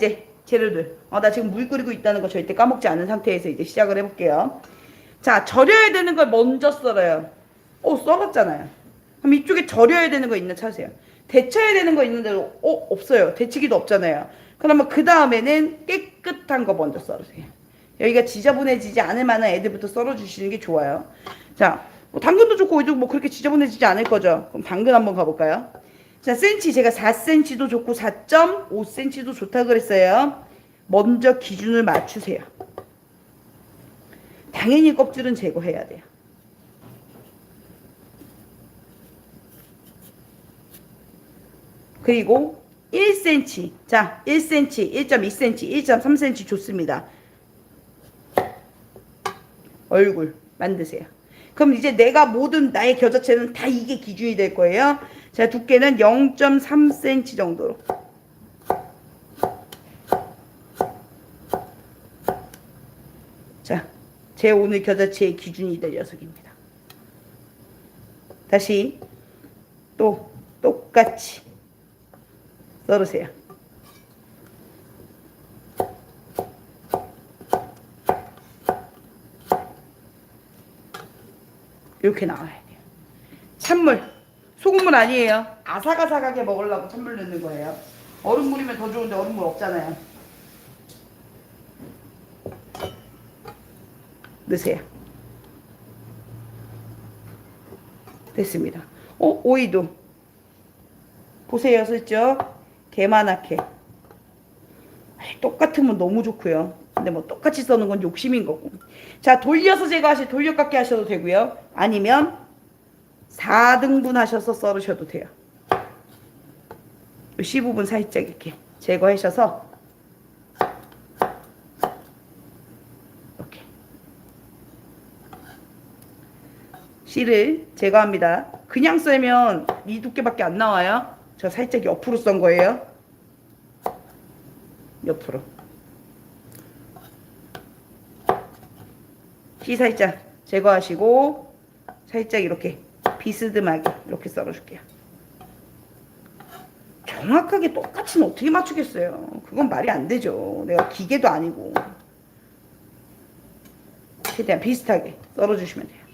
이제 재료들. 어, 나 지금 물 끓이고 있다는 거 절대 까먹지 않은 상태에서 이제 시작을 해볼게요. 자, 절여야 되는 걸 먼저 썰어요. 어, 썰었잖아요. 그럼 이쪽에 절여야 되는 거 있나 찾으세요. 데쳐야 되는 거 있는데, 어, 없어요. 데치기도 없잖아요. 그러면 그 다음에는 깨끗한 거 먼저 썰으세요. 여기가 지저분해지지 않을 만한 애들부터 썰어 주시는 게 좋아요. 자, 뭐 당근도 좋고 오이도 뭐 그렇게 지저분해지지 않을 거죠. 그럼 당근 한번 가볼까요? 자, 센치 제가 4cm도 좋고 4.5cm도 좋다 그랬어요. 먼저 기준을 맞추세요. 당연히 껍질은 제거해야 돼요. 그리고 1cm. 자, 1cm, 1.2cm, 1.3cm 좋습니다. 얼굴 만드세요. 그럼 이제 내가 모든 나의 겨자체는 다 이게 기준이 될 거예요. 자, 두께는 0.3cm 정도로. 자, 제 오늘 겨자체의 기준이 될 녀석입니다. 다시 또 똑같이 썰으세요. 이렇게 나와야 돼요. 찬물, 소금물 아니에요. 아삭아삭하게 먹으려고 찬물 넣는 거예요. 얼음물이면 더 좋은데 얼음물 없잖아요. 넣으세요. 됐습니다. 어, 오이도. 보세요, 슬쩍. 개만하게. 똑같으면 너무 좋고요. 근데 뭐 똑같이 써는 건 욕심인 거고. 자, 돌려서 제거하시, 돌려깎기 하셔도 되고요. 아니면 4등분 하셔서 썰으셔도 돼요. 이 C 부분 살짝 이렇게 제거하셔서 이렇게 C를 제거합니다. 그냥 썰면 이 두께밖에 안 나와요. 저 살짝 옆으로 썬 거예요. 옆으로. 씨 살짝 제거하시고 살짝 이렇게 비스듬하게 이렇게 썰어줄게요. 정확하게 똑같이는 어떻게 맞추겠어요. 그건 말이 안 되죠. 내가 기계도 아니고. 최대한 비슷하게 썰어주시면 돼요.